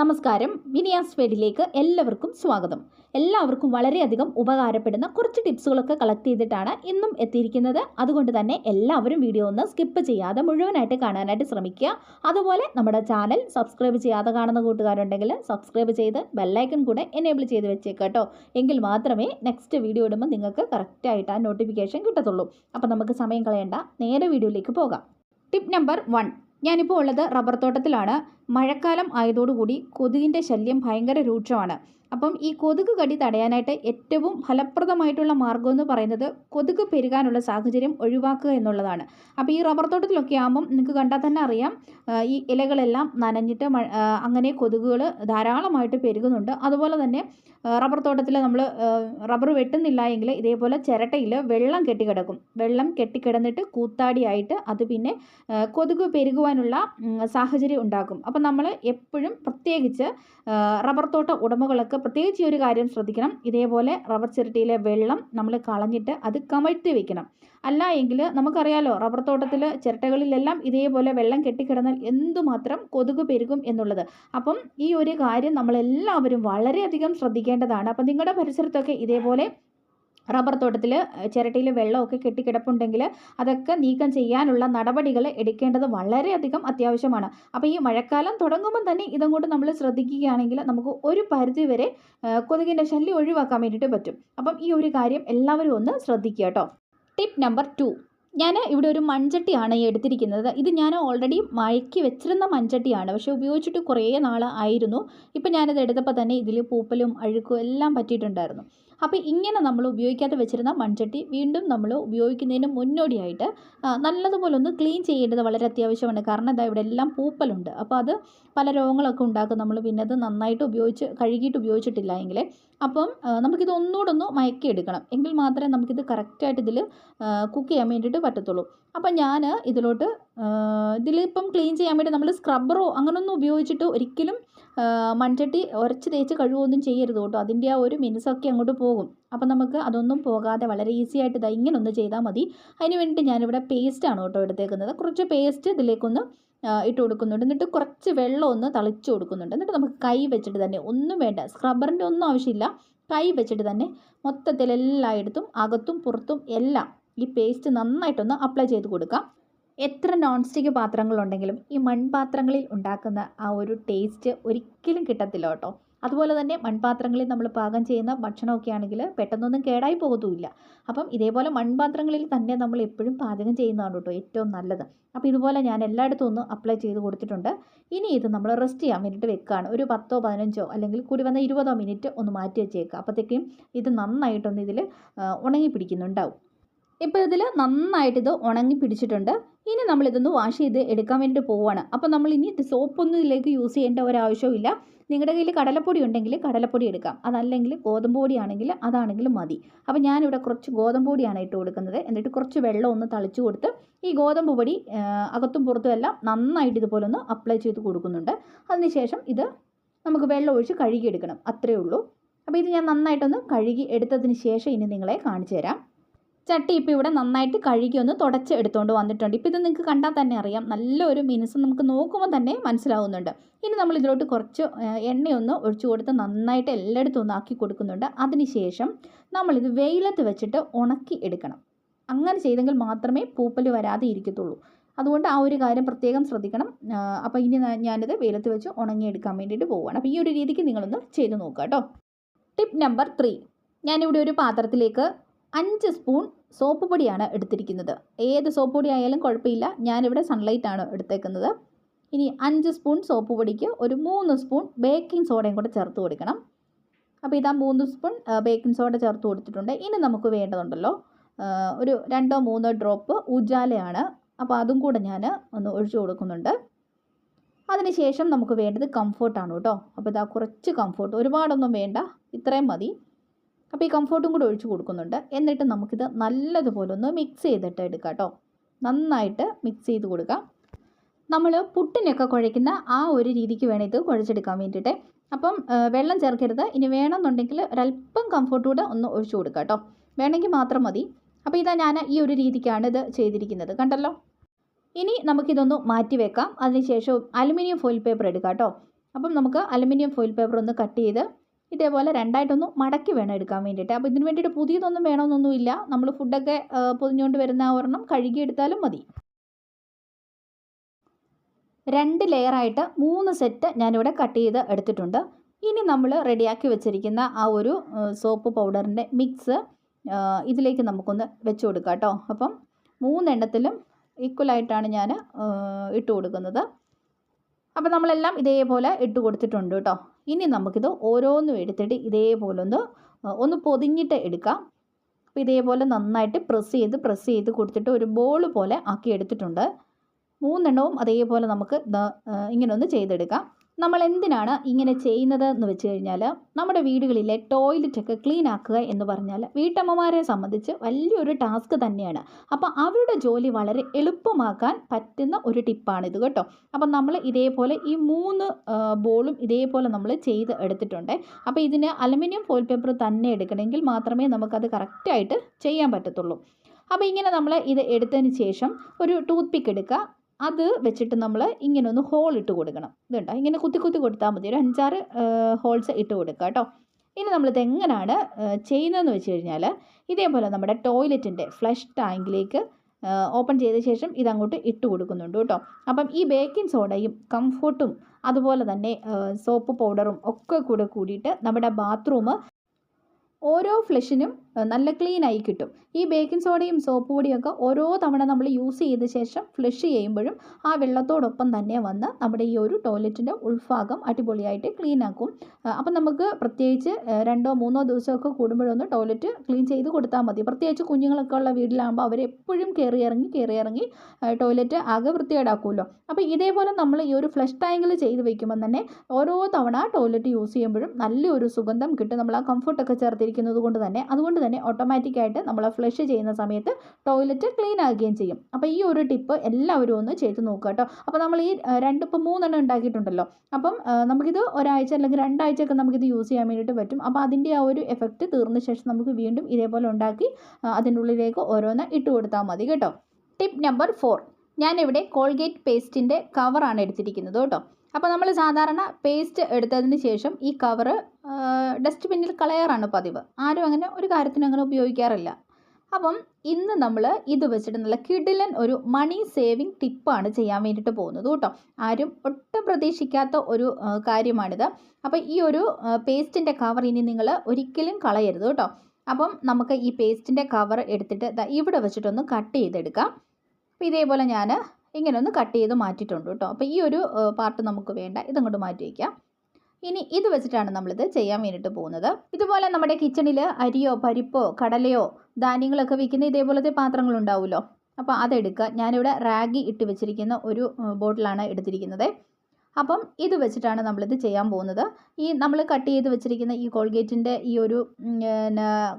നമസ്കാരം. വിനിയാസ് ഫെഡിലേക്ക് എല്ലാവർക്കും സ്വാഗതം. എല്ലാവർക്കും വളരെയധികം ഉപകാരപ്പെടുന്ന കുറച്ച് ടിപ്സുകളൊക്കെ കളക്ട് ചെയ്തിട്ടാണ് ഇന്നും എത്തിയിരിക്കുന്നത്. അതുകൊണ്ട് തന്നെ എല്ലാവരും വീഡിയോ ഒന്ന് സ്കിപ്പ് ചെയ്യാതെ മുഴുവനായിട്ട് കാണാനായിട്ട് ശ്രമിക്കുക. അതുപോലെ നമ്മുടെ ചാനൽ സബ്സ്ക്രൈബ് ചെയ്യാതെ കാണുന്ന കൂട്ടുകാരുണ്ടെങ്കിൽ സബ്സ്ക്രൈബ് ചെയ്ത് ബെല്ലൈക്കൺ കൂടെ എനേബിൾ ചെയ്ത് വെച്ചേക്കാം കേട്ടോ. എങ്കിൽ മാത്രമേ നെക്സ്റ്റ് വീഡിയോ ഇടുമ്പോൾ നിങ്ങൾക്ക് കറക്റ്റായിട്ട് ആ നോട്ടിഫിക്കേഷൻ കിട്ടത്തുള്ളൂ. അപ്പോൾ നമുക്ക് സമയം കളയേണ്ട. നേരെ വീഡിയോയിലേക്ക് പോകാം. ടിപ്പ് നമ്പർ വൺ ഞാനിപ്പോൾ ഉള്ളത് റബ്ബർ തോട്ടത്തിലാണ്. മഴക്കാലം ആയതോടുകൂടി കൊതുകിന്റെ ശല്യം ഭയങ്കര രൂക്ഷമാണ്. അപ്പം ഈ കൊതുക് കടി തടയാനായിട്ട് ഏറ്റവും ഫലപ്രദമായിട്ടുള്ള മാർഗം എന്ന് പറയുന്നത് കൊതുക് പെരുകാനുള്ള സാഹചര്യം ഒഴിവാക്കുക എന്നുള്ളതാണ്. അപ്പോൾ ഈ റബ്ബർ തോട്ടത്തിലൊക്കെ ആകുമ്പം നിങ്ങൾക്ക് കണ്ടാൽ തന്നെ അറിയാം ഈ ഇലകളെല്ലാം നനഞ്ഞിട്ട് അങ്ങനെ കൊതുകുകൾ ധാരാളമായിട്ട് പെരുകുന്നുണ്ട്. അതുപോലെ തന്നെ റബ്ബർ തോട്ടത്തിൽ നമ്മൾ റബ്ബർ വെട്ടുന്നില്ല എങ്കിൽ ഇതേപോലെ ചിരട്ടയിൽ വെള്ളം കെട്ടിക്കിടക്കും. വെള്ളം കെട്ടിക്കിടന്നിട്ട് കൂത്താടിയായിട്ട് അത് പിന്നെ കൊതുക് പെരുകുവാനുള്ള സാഹചര്യം ഉണ്ടാക്കും. അപ്പം നമ്മൾ എപ്പോഴും പ്രത്യേകിച്ച് റബ്ബർ തോട്ട ഉടമകളൊക്കെ പ്രത്യേകിച്ച് ഒരു കാര്യം ശ്രദ്ധിക്കണം. ഇതേപോലെ റബ്ബർ ചിരട്ടിയിലെ വെള്ളം നമ്മൾ കളഞ്ഞിട്ട് അത് കമഴ്ത്തി വെക്കണം. അല്ല എങ്കിൽ നമുക്കറിയാലോ റബ്ബർ തോട്ടത്തിൽ ചിരട്ടകളിലെല്ലാം ഇതേപോലെ വെള്ളം കെട്ടിക്കിടന്നാൽ എന്തുമാത്രം കൊതുക് പെരുകും എന്നുള്ളത്. അപ്പം ഈ ഒരു കാര്യം നമ്മളെല്ലാവരും വളരെയധികം ശ്രദ്ധിക്കേണ്ടതാണ്. അപ്പം നിങ്ങളുടെ പരിസരത്തൊക്കെ ഇതേപോലെ റബ്ബർ തോട്ടത്തിൽ ചിരട്ടിയിൽ വെള്ളമൊക്കെ കെട്ടിക്കിടപ്പുണ്ടെങ്കിൽ അതൊക്കെ നീക്കം ചെയ്യാനുള്ള നടപടികൾ എടുക്കേണ്ടത് വളരെയധികം അത്യാവശ്യമാണ്. അപ്പോൾ ഈ മഴക്കാലം തുടങ്ങുമ്പം തന്നെ ഇതങ്ങോട്ട് നമ്മൾ ശ്രദ്ധിക്കുകയാണെങ്കിൽ നമുക്ക് ഒരു പരിധി വരെ ആ, കൊതുകിന്റെ ശല്യം ഒഴിവാക്കാൻ വേണ്ടിയിട്ട് പറ്റും. അപ്പം ഈ ഒരു കാര്യം എല്ലാവരും ഒന്ന് ശ്രദ്ധിക്കുക കേട്ടോ. ടിപ്പ് നമ്പർ ടു ഞാൻ ഇവിടെ ഒരു മൺചട്ടിയാണ് എടുത്തിരിക്കുന്നത്. ഇത് ഞാൻ ഓൾറെഡി മഴയ്ക്ക് വെച്ചിരുന്ന മൺചട്ടിയാണ്. പക്ഷേ ഉപയോഗിച്ചിട്ട് കുറേ നാൾ ആയിരുന്നു ഇപ്പം ഞാനത് എടുത്തപ്പോൾ തന്നെ ഇതിൽ പൂപ്പലും അഴുക്കും എല്ലാം പറ്റിയിട്ടുണ്ടായിരുന്നു. അപ്പോൾ ഇങ്ങനെ നമ്മൾ ഉപയോഗിക്കാതെ വെച്ചിരുന്ന മൺചട്ടി വീണ്ടും നമ്മൾ ഉപയോഗിക്കുന്നതിന് മുന്നോടിയായിട്ട് നല്ലതുപോലെ ഒന്ന് ക്ലീൻ ചെയ്യേണ്ടത് വളരെ അത്യാവശ്യമാണ്. കാരണം എന്താ ഇവിടെ എല്ലാം പൂപ്പലുണ്ട്. അപ്പോൾ അത് പല രോഗങ്ങളൊക്കെ ഉണ്ടാക്കും. നമ്മൾ പിന്നെ അത് നന്നായിട്ട് ഉപയോഗിച്ച് കഴുകിയിട്ട് ഉപയോഗിച്ചിട്ടില്ല എങ്കിൽ അപ്പം നമുക്കിത് ഒന്നുകൂടെ ഒന്ന് മയക്കിയെടുക്കണം എങ്കിൽ മാത്രമേ നമുക്കിത് കറക്റ്റായിട്ട് ഇതിൽ കുക്ക് ചെയ്യാൻ വേണ്ടിയിട്ട് പറ്റത്തുള്ളൂ. അപ്പം ഞാൻ ഇതിലോട്ട് ഇതിലിപ്പം ക്ലീൻ ചെയ്യാൻ വേണ്ടി നമ്മൾ സ്ക്രബ്ബറോ അങ്ങനെയൊന്നും ഉപയോഗിച്ചിട്ട് ഒരിക്കലും മൺചട്ടി ഉരച്ച് തേച്ച് കഴുകുകയൊന്നും ചെയ്യരുത് കേട്ടോ. അതിന്റെ ആ ഒരു മിനുസൊക്കെ അങ്ങോട്ട് പോകും. അപ്പം നമുക്ക് അതൊന്നും പോകാതെ വളരെ ഈസി ആയിട്ട് ഇതാ ഇങ്ങനെ ഒന്ന് ചെയ്താൽ മതി. അതിന് വേണ്ടിയിട്ട് ഞാനിവിടെ പേസ്റ്റാണ് കേട്ടോ എടുത്തേക്കുന്നത്. കുറച്ച് പേസ്റ്റ് ഇതിലേക്കൊന്ന് ഇട്ട് കൊടുക്കുന്നുണ്ട്. എന്നിട്ട് കുറച്ച് വെള്ളം ഒന്ന് തളിച്ചു കൊടുക്കുന്നുണ്ട്. എന്നിട്ട് നമുക്ക് കൈ വെച്ചിട്ട് തന്നെ ഒന്നും വേണ്ട സ്ക്രബ്ബറിന്റെ ഒന്നും ആവശ്യമില്ല. കൈ വെച്ചിട്ട് തന്നെ മൊത്തത്തിൽ എല്ലായിടത്തും അകത്തും പുറത്തും എല്ലാം ഈ പേസ്റ്റ് നന്നായിട്ടൊന്ന് അപ്ലൈ ചെയ്ത് കൊടുക്കാം. എത്ര നോൺ സ്റ്റിക്ക് പാത്രങ്ങളുണ്ടെങ്കിലും ഈ മൺപാത്രങ്ങളിൽ ഉണ്ടാക്കുന്ന ആ ഒരു ടേസ്റ്റ് ഒരിക്കലും കിട്ടത്തില്ല കേട്ടോ. അതുപോലെ തന്നെ മൺപാത്രങ്ങളിൽ നമ്മൾ പാകം ചെയ്യുന്ന ഭക്ഷണമൊക്കെ ആണെങ്കിൽ പെട്ടെന്നൊന്നും കേടായി പോകത്തുമില്ല അപ്പം ഇതേപോലെ മൺപാത്രങ്ങളിൽ തന്നെ നമ്മൾ എപ്പോഴും പാചകം ചെയ്യുന്നതാണ് കേട്ടോ ഏറ്റവും നല്ലത്. അപ്പോൾ ഇതുപോലെ ഞാൻ എല്ലായിടത്തും ഒന്ന് അപ്ലൈ ചെയ്ത് കൊടുത്തിട്ടുണ്ട്. ഇനി ഇത് നമ്മൾ റെസ്റ്റ് ചെയ്യാൻ വേണ്ടിയിട്ട് വെക്കുകയാണ്. ഒരു പത്തോ പതിനഞ്ചോ അല്ലെങ്കിൽ കൂടി വന്ന ഇരുപതോ മിനിറ്റ് ഒന്ന് മാറ്റി വെച്ചേക്കുക. അപ്പോഴത്തേക്കും ഇത് നന്നായിട്ടൊന്ന് ഇതിൽ ഉണങ്ങി പിടിക്കുന്നുണ്ടാവും ഇപ്പോൾ ഇതിൽ നന്നായിട്ട് ഇത് ഉണങ്ങി പിടിച്ചിട്ടുണ്ട്. ഇനി നമ്മളിതൊന്ന് വാഷ് ചെയ്ത് എടുക്കാൻ വേണ്ടിയിട്ട് പോവുകയാണ് അപ്പോൾ നമ്മൾ ഇനി സോപ്പൊന്നും ഇതിലേക്ക് യൂസ് ചെയ്യേണ്ട ഒരാവശ്യമില്ല നിങ്ങളുടെ കയ്യിൽ കടലപ്പൊടി ഉണ്ടെങ്കിൽ കടലപ്പൊടി എടുക്കാം. അതല്ലെങ്കിൽ ഗോതമ്പ് പൊടിയാണെങ്കിൽ അതാണെങ്കിലും മതി. അപ്പോൾ ഞാനിവിടെ കുറച്ച് ഗോതമ്പ് പൊടിയാണ് ഇട്ട് കൊടുക്കുന്നത്. എന്നിട്ട് കുറച്ച് വെള്ളം ഒന്ന് തളിച്ചു കൊടുത്ത് ഈ ഗോതമ്പ് പൊടി അകത്തും പുറത്തും എല്ലാം നന്നായിട്ട് ഇതുപോലെ ഒന്ന് അപ്ലൈ ചെയ്ത് കൊടുക്കുന്നുണ്ട്. അതിനുശേഷം ഇത് നമുക്ക് വെള്ളം ഒഴിച്ച് കഴുകിയെടുക്കണം. അത്രയേ ഉള്ളൂ. അപ്പോൾ ഇത് ഞാൻ നന്നായിട്ടൊന്ന് കഴുകി എടുത്തതിന് ശേഷം ഇനി നിങ്ങളെ കാണിച്ചു തരാം. ചട്ടി ഇപ്പോൾ ഇവിടെ നന്നായിട്ട് കഴുകി ഒന്ന് തുടച്ച് എടുത്തുകൊണ്ട് വന്നിട്ടുണ്ട്. ഇപ്പോൾ ഇത് നിങ്ങൾക്ക് കണ്ടാൽ തന്നെ അറിയാം. നല്ലൊരു മിനുസം നമുക്ക് നോക്കുമ്പോൾ തന്നെ മനസ്സിലാവുന്നുണ്ട്. ഇനി നമ്മൾ ഇതിലോട്ട് കുറച്ച് എണ്ണയൊന്ന് ഒഴിച്ചു കൊടുത്ത് നന്നായിട്ട് എല്ലായിടത്തും ഒന്ന് ആക്കി കൊടുക്കുന്നുണ്ട്. അതിനുശേഷം നമ്മളിത് വെയിലത്ത് വെച്ചിട്ട് ഉണക്കി എടുക്കണം. അങ്ങനെ ചെയ്തെങ്കിൽ മാത്രമേ പൂപ്പൽ വരാതെ ഇരിക്കത്തുള്ളൂ. അതുകൊണ്ട് ആ ഒരു കാര്യം പ്രത്യേകം ശ്രദ്ധിക്കണം. അപ്പോൾ ഇനി ഞാനിത് വെയിലത്ത് വെച്ച് ഉണങ്ങിയെടുക്കാൻ വേണ്ടിയിട്ട് പോവുകയാണ്. അപ്പോൾ ഈ ഒരു രീതിക്ക് നിങ്ങളൊന്ന് ചെയ്ത് നോക്കുക കേട്ടോ. ടിപ്പ് നമ്പർ ത്രീ ഞാനിവിടെ ഒരു പാത്രത്തിലേക്ക് അഞ്ച് സ്പൂൺ സോപ്പ് പൊടിയാണ് എടുത്തിരിക്കുന്നത്. ഏത് സോപ്പ് പൊടി ആയാലും കുഴപ്പമില്ല. ഞാനിവിടെ സൺലൈറ്റ് ആണ് എടുത്തേക്കുന്നത്. ഇനി അഞ്ച് സ്പൂൺ സോപ്പ് പൊടിക്ക് ഒരു മൂന്ന് സ്പൂൺ ബേക്കിംഗ് സോഡയും കൂടെ ചേർത്ത് കൊടുക്കണം. അപ്പോൾ ഇതാ മൂന്ന് സ്പൂൺ ബേക്കിംഗ് സോഡ ചേർത്ത് കൊടുത്തിട്ടുണ്ട്. ഇനി നമുക്ക് വേണ്ടതുണ്ടല്ലോ ഒരു രണ്ടോ മൂന്നോ ഡ്രോപ്പ് ഉജാലയാണ് അപ്പോൾ അതും കൂടെ ഞാൻ ഒന്ന് ഒഴിച്ചു കൊടുക്കുന്നുണ്ട്. അതിനുശേഷം നമുക്ക് വേണ്ടത് കംഫോർട്ടാണ് കേട്ടോ. അപ്പോൾ ഇതാ കുറച്ച് കംഫോർട്ട് ഒരുപാടൊന്നും വേണ്ട. ഇത്രയും മതി. അപ്പോൾ ഈ കംഫോർട്ടും കൂടെ ഒഴിച്ച് കൊടുക്കുന്നുണ്ട്. എന്നിട്ട് നമുക്കിത് നല്ലതുപോലെ ഒന്ന് മിക്സ് ചെയ്തിട്ട് എടുക്കാം കേട്ടോ നന്നായിട്ട് മിക്സ് ചെയ്ത് കൊടുക്കാം. നമ്മൾ പുട്ടിനൊക്കെ കുഴയ്ക്കുന്ന ആ ഒരു രീതിക്ക് വേണം ഇത് കുഴച്ചെടുക്കാൻ വേണ്ടിയിട്ട്. അപ്പം വെള്ളം ചേർക്കരുത്. ഇനി വേണമെന്നുണ്ടെങ്കിൽ ഒരല്പം കംഫോർട്ട് കൂടെ ഒന്ന് ഒഴിച്ചു കൊടുക്കാം കേട്ടോ വേണമെങ്കിൽ മാത്രം മതി. അപ്പോൾ ഇതാ ഞാൻ ഈ ഒരു രീതിക്കാണ് ഇത് ചെയ്തിരിക്കുന്നത്. കണ്ടല്ലോ? ഇനി നമുക്കിതൊന്ന് മാറ്റി വെക്കാം. അതിനുശേഷം അലുമിനിയം ഫോയിൽ പേപ്പർ എടുക്കാം കേട്ടോ അപ്പം നമുക്ക് അലുമിനിയം ഫോയിൽ പേപ്പർ ഒന്ന് കട്ട് ചെയ്ത് ഇതേപോലെ രണ്ടായിട്ടൊന്ന് മടക്കി വേണം എടുക്കാൻ വേണ്ടിയിട്ട്. അപ്പോൾ ഇതിന് വേണ്ടിയിട്ട് പുതിയതൊന്നും വേണമെന്നൊന്നുമില്ല. നമ്മൾ ഫുഡൊക്കെ പൊതിഞ്ഞുകൊണ്ട് വരുന്ന ഒരെണ്ണം കഴുകിയെടുത്താലും മതി. രണ്ട് ലെയറായിട്ട് മൂന്ന് സെറ്റ് ഞാനിവിടെ കട്ട് ചെയ്ത് എടുത്തിട്ടുണ്ട്. ഇനി നമ്മൾ റെഡിയാക്കി വെച്ചിരിക്കുന്ന ആ ഒരു സോപ്പ് പൗഡറിന്റെ മിക്സ് ഇതിലേക്ക് നമുക്കൊന്ന് വെച്ച് കൊടുക്കാം കേട്ടോ. അപ്പം മൂന്നെണ്ണത്തിലും ഈക്വലായിട്ടാണ് ഞാൻ ഇട്ട് കൊടുക്കുന്നത്. അപ്പോൾ നമ്മളെല്ലാം ഇതേപോലെ ഇട്ട് കൊടുത്തിട്ടുണ്ട് കേട്ടോ. ഇനി നമുക്കിത് ഓരോന്നും എടുത്തിട്ട് ഇതേപോലെ ഒന്ന് ഒന്ന് പൊതിഞ്ഞിട്ട് എടുക്കാം. അപ്പോൾ ഇതേപോലെ നന്നായിട്ട് പ്രസ് ചെയ്ത് പ്രസ് ചെയ്ത് കൊടുത്തിട്ട് ഒരു ബോൾ പോലെ ആക്കി എടുത്തിട്ടുണ്ട്. മൂന്നെണ്ണവും അതേപോലെ നമുക്ക് ഇങ്ങനെ ഒന്ന് ചെയ്തെടുക്കാം. നമ്മൾ എന്തിനാണ് ഇങ്ങനെ ചെയ്യുന്നത് എന്ന് വെച്ച് കഴിഞ്ഞാൽ നമ്മുടെ വീടുകളിലെ ടോയ്ലറ്റൊക്കെ ക്ലീൻ ആക്കുക എന്ന് പറഞ്ഞാൽ വീട്ടമ്മമാരെ സംബന്ധിച്ച് വലിയൊരു ടാസ്ക് തന്നെയാണ്. അപ്പോൾ അവരുടെ ജോലി വളരെ എളുപ്പമാക്കാൻ പറ്റുന്ന ഒരു ടിപ്പാണിത് കേട്ടോ. അപ്പം നമ്മൾ ഇതേപോലെ ഈ മൂന്ന് ബോളും ഇതേപോലെ നമ്മൾ ചെയ്ത് എടുത്തിട്ടുണ്ട്. അപ്പോൾ ഇതിന് അലുമിനിയം ഫോയിൽ പേപ്പർ തന്നെ എടുക്കണമെങ്കിൽ മാത്രമേ നമുക്കത് കറക്റ്റായിട്ട് ചെയ്യാൻ പറ്റത്തുള്ളൂ. അപ്പോൾ ഇങ്ങനെ നമ്മൾ ഇത് എടുത്തതിന് ശേഷം ഒരു ടൂത്ത് പിക്ക് എടുക്കുക. അത് വെച്ചിട്ട് നമ്മൾ ഇങ്ങനെ ഒന്ന് ഹോൾ ഇട്ട് കൊടുക്കണം. ഇതുണ്ടോ ഇങ്ങനെ കുത്തി കുത്തി കൊടുത്താൽ മതി. ഒരു അഞ്ചാറ് ഹോൾസ് ഇട്ട് കൊടുക്കുക കേട്ടോ. ഇനി നമ്മളിത് എങ്ങനെയാണ് ചെയ്യുന്നതെന്ന് വെച്ച് കഴിഞ്ഞാൽ ഇതേപോലെ നമ്മുടെ ടോയ്ലറ്റിന്റെ ഫ്ലഷ് ടാങ്കിലേക്ക് ഓപ്പൺ ചെയ്ത ശേഷം ഇതങ്ങോട്ട് ഇട്ട് കൊടുക്കുന്നുണ്ട് കേട്ടോ. അപ്പം ഈ ബേക്കിംഗ് സോഡയും കംഫോർട്ടും അതുപോലെ തന്നെ സോപ്പ് പൗഡറും ഒക്കെ കൂടെ കൂടിയിട്ട് നമ്മുടെ ബാത്റൂം ഓരോ ഫ്ലഷിനും നല്ല ക്ലീൻ ആയി കിട്ടും. ഈ ബേക്കിംഗ് സോഡയും സോപ്പ് പൊടിയൊക്കെ ഓരോ തവണ നമ്മൾ യൂസ് ചെയ്ത ശേഷം ഫ്ലഷ് ചെയ്യുമ്പോഴും ആ വെള്ളത്തോടൊപ്പം തന്നെ വന്ന് നമ്മുടെ ഈ ഒരു ടോയ്ലറ്റിന്റെ ഉൾഭാഗം അടിപൊളിയായിട്ട് ക്ലീൻ ആക്കും. അപ്പം നമുക്ക് പ്രത്യേകിച്ച് രണ്ടോ മൂന്നോ ദിവസമൊക്കെ കൂടുമ്പോഴൊന്ന് ടോയ്ലറ്റ് ക്ലീൻ ചെയ്ത് കൊടുത്താൽ മതി. പ്രത്യേകിച്ച് കുഞ്ഞുങ്ങളൊക്കെ ഉള്ള വീട്ടിലാകുമ്പോൾ അവരെപ്പോഴും കയറി ഇറങ്ങി കയറി ഇറങ്ങി ടോയ്ലറ്റ് ആകെ വൃത്തികേടാക്കുമല്ലോ. അപ്പോൾ ഇതേപോലെ നമ്മൾ ഈ ഒരു ഫ്ലഷ് ടാങ്കിൽ ചെയ്ത് വെക്കുമ്പോൾ തന്നെ ഓരോ തവണ ടോയ്ലറ്റ് യൂസ് ചെയ്യുമ്പോഴും നല്ലൊരു സുഗന്ധം കിട്ടും. നമ്മൾ ആ കംഫർട്ടൊക്കെ ചേർത്തിരിക്കുന്നത് കൊണ്ട് തന്നെ. അതുകൊണ്ട് തന്നെ ഓട്ടോമാറ്റിക്കായിട്ട് നമ്മൾ ഫ്ലഷ് ചെയ്യുന്ന സമയത്ത് ടോയ്ലറ്റ് ക്ലീൻ ആകുകയും ചെയ്യും. അപ്പോൾ ഈ ഒരു ടിപ്പ് എല്ലാവരും ഒന്ന് ചെയ്ത് നോക്കുക കേട്ടോ. അപ്പോൾ നമ്മൾ ഈ രണ്ട് ഇപ്പോൾ മൂന്നെണ്ണം ഉണ്ടാക്കിയിട്ടുണ്ടല്ലോ. അപ്പം നമുക്കിത് ഒരാഴ്ച അല്ലെങ്കിൽ രണ്ടാഴ്ചയൊക്കെ നമുക്കിത് യൂസ് ചെയ്യാൻ വേണ്ടിയിട്ട് പറ്റും. അപ്പോൾ അതിന്റെ ആ ഒരു എഫക്റ്റ് തീർന്ന ശേഷം നമുക്ക് വീണ്ടും ഇതേപോലെ ഉണ്ടാക്കി അതിന്റെ ഉള്ളിലേക്ക് ഓരോന്ന് ഇട്ട് കൊടുത്താൽ മതി കേട്ടോ. ടിപ്പ് നമ്പർ ഫോർ ഞാനിവിടെ കോൾഗേറ്റ് പേസ്റ്റിന്റെ കവറാണ് എടുത്തിരിക്കുന്നത് കേട്ടോ. അപ്പോൾ നമ്മൾ സാധാരണ പേസ്റ്റ് എടുത്തതിന് ശേഷം ഈ കവറ് ഡസ്റ്റ്ബിന്നിൽ കളയാറാണ് പതിവ്. ആരും അങ്ങനെ ഒരു കാര്യത്തിനും അങ്ങനെ ഉപയോഗിക്കാറില്ല. അപ്പം ഇന്ന് നമ്മൾ ഇത് വെച്ചിട്ട് നല്ല കിടിലൻ ഒരു മണി സേവിങ് ടിപ്പാണ് ചെയ്യാൻ വേണ്ടിയിട്ട് പോകുന്നത് കേട്ടോ. ആരും ഒട്ടും പ്രതീക്ഷിക്കാത്ത ഒരു കാര്യമാണിത്. അപ്പോൾ ഈ ഒരു പേസ്റ്റിന്റെ കവർ ഇനി നിങ്ങൾ ഒരിക്കലും കളയരുത് കേട്ടോ. അപ്പം നമുക്ക് ഈ പേസ്റ്റിന്റെ കവർ എടുത്തിട്ട് ഇവിടെ വെച്ചിട്ടൊന്ന് കട്ട് ചെയ്തെടുക്കാം. അപ്പോൾ ഇതേപോലെ ഞാൻ ഇങ്ങനെ ഒന്ന് കട്ട് ചെയ്ത് മാറ്റിയിട്ടുണ്ട് കേട്ടോ. അപ്പോൾ ഈ ഒരു പാർട്ട് നമുക്ക് വേണ്ട. ഇതങ്ങോട്ട് മാറ്റി വയ്ക്കാം ഇനി ഇത് വെച്ചിട്ടാണ് നമ്മളിത് ചെയ്യാൻ വേണ്ടിയിട്ട് പോകുന്നത്. ഇതുപോലെ നമ്മുടെ കിച്ചണിൽ അരിയോ പരിപ്പോ കടലയോ ധാന്യങ്ങളൊക്കെ വിൽക്കുന്ന ഇതേപോലത്തെ പാത്രങ്ങളുണ്ടാവുമല്ലോ അപ്പോൾ അതെടുക്കുക. ഞാനിവിടെ റാഗി ഇട്ട് വെച്ചിരിക്കുന്ന ഒരു ബോട്ടിലാണ് എടുത്തിരിക്കുന്നത്. അപ്പം ഇത് വെച്ചിട്ടാണ് നമ്മളിത് ചെയ്യാൻ പോകുന്നത്. ഈ നമ്മൾ കട്ട് ചെയ്ത് വെച്ചിരിക്കുന്ന ഈ കോൾഗേറ്റിന്റെ ഈ ഒരു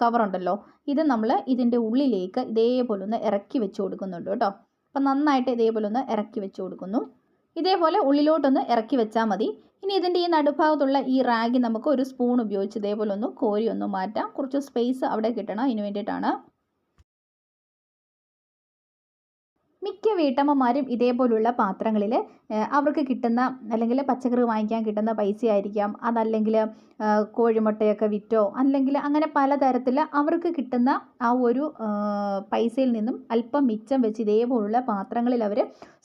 കവറുണ്ടല്ലോ. ഇത് നമ്മൾ ഇതിന്റെ ഉള്ളിലേക്ക് ഇതേപോലെ ഒന്ന് ഇറക്കി വെച്ച് കൊടുക്കുന്നുണ്ട് കേട്ടോ. അപ്പം നന്നായിട്ട് ഇതേപോലെ ഒന്ന് ഇറക്കി വെച്ച് കൊടുക്കുന്നു. ഇതേപോലെ ഉള്ളിലോട്ടൊന്ന് ഇറക്കി വെച്ചാൽ മതി. ഇനി ഇതിന്റെ ഈ നടുഭാഗത്തുള്ള ഈ റാഗി നമുക്ക് ഒരു സ്പൂൺ ഉപയോഗിച്ച് ഇതേപോലെ ഒന്ന് കോരി ഒന്ന് മാറ്റാം. കുറച്ച് സ്പേസ് അവിടെ കിട്ടണം അതിന് വേണ്ടിയിട്ടാണ്. മിക്ക വീട്ടമ്മമാരും ഇതേപോലുള്ള പാത്രങ്ങളിൽ അവർക്ക് കിട്ടുന്ന അല്ലെങ്കിൽ പച്ചക്കറി വാങ്ങിക്കാൻ കിട്ടുന്ന പൈസ ആയിരിക്കാം അതല്ലെങ്കിൽ കോഴിമുട്ടയൊക്കെ വിറ്റോ അല്ലെങ്കിൽ അങ്ങനെ പലതരത്തിൽ അവർക്ക് കിട്ടുന്ന ആ ഒരു പൈസയിൽ നിന്നും അല്പം മിച്ചം വെച്ച് ഇതേപോലുള്ള പാത്രങ്ങളിൽ അവർ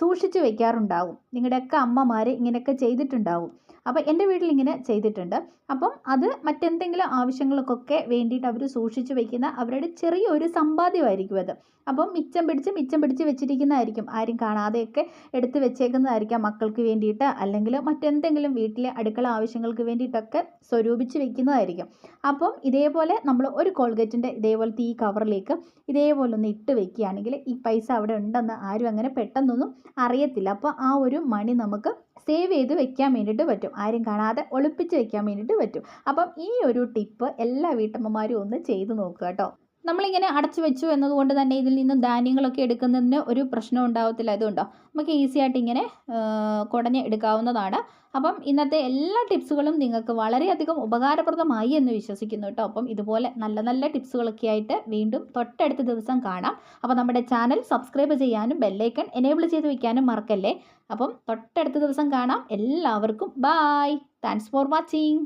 സൂക്ഷിച്ച് വെക്കാറുണ്ടാവും. നിങ്ങളുടെയൊക്കെ അമ്മമാർ ഇങ്ങനെയൊക്കെ ചെയ്തിട്ടുണ്ടാവും. അപ്പോൾ എന്റെ വീട്ടിൽ ഇങ്ങനെ ചെയ്തിട്ടുണ്ട്. അപ്പം അത് മറ്റെന്തെങ്കിലും ആവശ്യങ്ങൾക്കൊക്കെ വേണ്ടിയിട്ട് അവർ സൂക്ഷിച്ചു വയ്ക്കുന്ന അവരുടെ ചെറിയൊരു സമ്പാദ്യമായിരിക്കും അത്. അപ്പം മിച്ചം പിടിച്ച് മിച്ചം പിടിച്ച് വെച്ചിരിക്കുന്നതായിരിക്കും. ആരും കാണാതെയൊക്കെ എടുത്ത് വെച്ചേക്കുന്നതായിരിക്കാം മക്കൾക്ക് വേണ്ടിയിട്ട്. അല്ലെങ്കിൽ മറ്റെന്തെങ്കിലും വീട്ടിലെ അടുക്കള ആവശ്യങ്ങൾക്ക് വേണ്ടിയിട്ടൊക്കെ സ്വരൂപിച്ച് വെക്കുന്നതായിരിക്കും. അപ്പം ഇതേപോലെ നമ്മൾ ഒരു കോൾഗേറ്റിന്റെ ഇതേപോലത്തെ ഈ കവറിലേക്ക് ഇതേപോലെ ഒന്ന് ഇട്ട് വെക്കുകയാണെങ്കിൽ ഈ പൈസ അവിടെ ഉണ്ടെന്ന് ആരും അങ്ങനെ പെട്ടെന്നൊന്നും അറിയത്തില്ല. അപ്പോൾ ആ ഒരു മണി നമുക്ക് സേവ് ചെയ്ത് വെക്കാൻ വേണ്ടിയിട്ട് പറ്റും. ആരും കാണാതെ ഒളിപ്പിച്ച് വെക്കാൻ വേണ്ടിയിട്ട് പറ്റും. അപ്പം ഈ ഒരു ടിപ്പ് എല്ലാ വീട്ടമ്മമാരും ഒന്ന് ചെയ്ത് നോക്കുക കേട്ടോ. നമ്മളിങ്ങനെ അടച്ചു വെച്ചു എന്നതുകൊണ്ട് തന്നെ ഇതിൽ നിന്നും ധാന്യങ്ങളൊക്കെ എടുക്കുന്നതിന് ഒരു പ്രശ്നം ഉണ്ടാവത്തില്ല. ഇതുണ്ടോ നമുക്ക് ഈസി ആയിട്ട് ഇങ്ങനെ കുടഞ്ഞ് എടുക്കാവുന്നതാണ്. അപ്പം ഇന്നത്തെ എല്ലാ ടിപ്സുകളും നിങ്ങൾക്ക് വളരെയധികം ഉപകാരപ്രദമായി എന്ന് വിശ്വസിക്കുന്നു കേട്ടോ. അപ്പം ഇതുപോലെ നല്ല നല്ല ടിപ്സുകളൊക്കെ ആയിട്ട് വീണ്ടും തൊട്ടടുത്ത ദിവസം കാണാം. അപ്പോൾ നമ്മുടെ ചാനൽ സബ്സ്ക്രൈബ് ചെയ്യാനും ബെല്ലൈക്കൺ എനേബിൾ ചെയ്ത് വയ്ക്കാനും മറക്കല്ലേ? അപ്പം തൊട്ടടുത്ത ദിവസം കാണാം. എല്ലാവർക്കും ബായ് താങ്ക്സ് ഫോർ വാച്ചിങ്